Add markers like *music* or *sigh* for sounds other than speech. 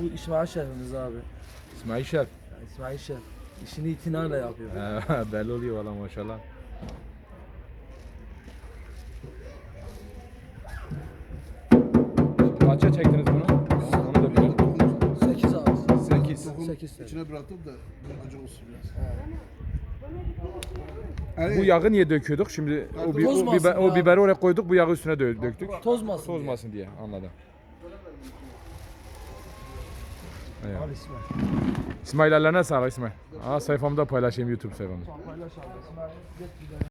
Bu İsmail Şef'imiz abi. İsmail Şef. İsmail Şef. İşini itinayla yapıyor. *laughs* Belli oluyor valla maşallah. 8. Dokun, Sekiz sene. içine bıraktım da acı olsun biraz. Yani, Bu yağı niye döküyorduk? Şimdi o, bi- o, Tozmasın biber, o ya. biberi oraya koyduk, bu yağı üstüne dö- döktük. Tozmasın. diye. Tozmasın diye anladım. Eyvallah. Al İsmail. İsmail ellerine sağlık İsmail. Aa sayfamda paylaşayım YouTube sayfamda.